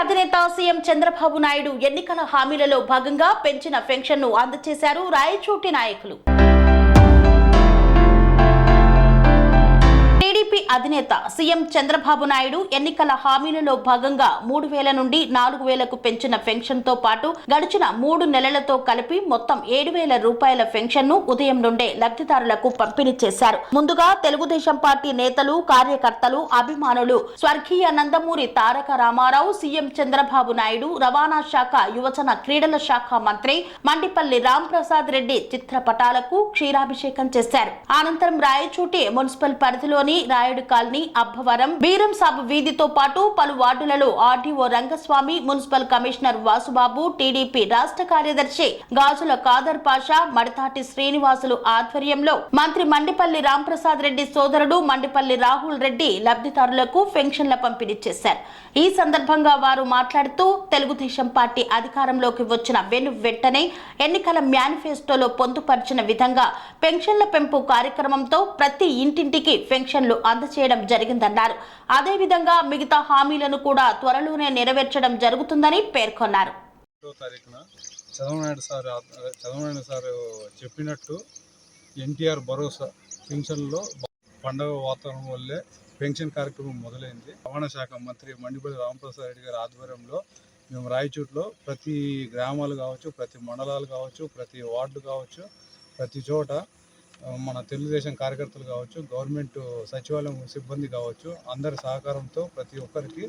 అధినేత సీఎం చంద్రబాబు నాయుడు ఎన్నికల హామీలలో భాగంగా పెంచిన పెన్షన్ను అందజేశారు రాయచోటి నాయకులు. అధినేత సీఎం చంద్రబాబు నాయుడు ఎన్నికల హామీలలో భాగంగా మూడు వేల నుండి నాలుగు వేలకు పెంచిన పెన్షన్తో పాటు గడిచిన మూడు నెలలతో కలిపి మొత్తం ఏడు వేల రూపాయల పెన్షన్ను ఉదయం నుండే లబ్ధిదారులకు పంపిణీ చేశారు. ముందుగా తెలుగుదేశం పార్టీ నేతలు కార్యకర్తలు అభిమానులు స్వర్గీయ నందమూరి తారక రామారావు సీఎం చంద్రబాబు నాయుడు రవాణా శాఖ యువజన క్రీడల శాఖ మంత్రి మండిపల్లి రాంప్రసాద్ రెడ్డి చిత్రపటాలకు క్షీరాభిషేకం చేశారు. అనంతరం రాయచూటి మున్సిపల్ పరిధిలోని రాయుడు కాలనీ అబ్బవరం బీరం సాబ్ వీధితో పాటు పలు వార్డులలో RTO Rangaswamy municipal commissioner Vasubabu TDP రాష్ట్ర కార్యదర్శి గాజుల కాదర్ పాషా మడతాటి శ్రీనివాసులు ఆధ్వర్యంలో మంత్రి మండిపల్లి రాంప్రసాద్ రెడ్డి సోదరుడు మండిపల్లి రాహుల్ రెడ్డి లబ్ధిదారులకు పెన్షన్ల పంపిణీ చేశారు. ఈ సందర్భంగా వారు మాట్లాడుతూ తెలుగుదేశం పార్టీ అధికారంలోకి వచ్చిన వెను వెంటనే ఎన్నికల మేనిఫెస్టోలో పొందుపరిచిన విధంగా పెన్షన్ల పెంపు కార్యక్రమంతో ప్రతి ఇంటింటికి పెన్షన్లు చేయడం జరిగిందన్నారు. అదేవిధంగా మిగతా హామీలను కూడా త్వరలోనే నెరవేర్చడం జరుగుతుందని పేర్కొన్నారు. చంద్రబాబు సార్ చంద్రబాబు సార్ చెప్పినట్టు ఎన్టీఆర్ భరోసా పెన్షన్లో పండగ వాతావరణం వల్లే పెన్షన్ కార్యక్రమం మొదలైంది. రవాణా శాఖ మంత్రి మండిపల్లి రామప్రసాద్ రెడ్డి గారి ఆధ్వర్యంలో మేము రాయచూట్లో ప్రతి గ్రామాలు కావచ్చు ప్రతి మండలాలు కావచ్చు ప్రతి వార్డు కావచ్చు ప్రతి చోట మన తెలుగుదేశం కార్యకర్తలు కావచ్చు గవర్నమెంట్ సచివాలయం సిబ్బంది కావచ్చు అందరి సహకారంతో ప్రతి ఒక్కరికి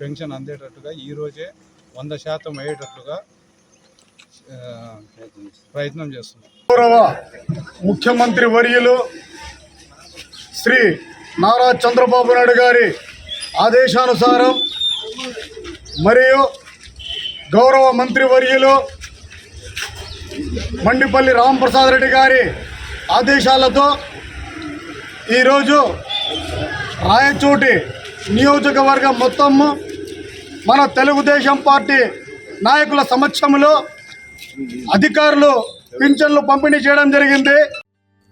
పెన్షన్ అందేటట్టుగా ఈరోజే వంద శాతం అయ్యేటట్లుగా ప్రయత్నం చేస్తున్నాం. గౌరవ ముఖ్యమంత్రి వర్యులు శ్రీ నారా చంద్రబాబు నాయుడు గారి ఆదేశానుసారం మరియు గౌరవ మంత్రి వర్యులు మండిపల్లి రామప్రసాద్ రెడ్డి గారి ఆదేశాలతో ఈరోజు రాయచోటి నియోజకవర్గం మొత్తము మన తెలుగుదేశం పార్టీ నాయకుల సమక్షంలో అధికారులు పింఛన్లు పంపిణీ చేయడం జరిగింది.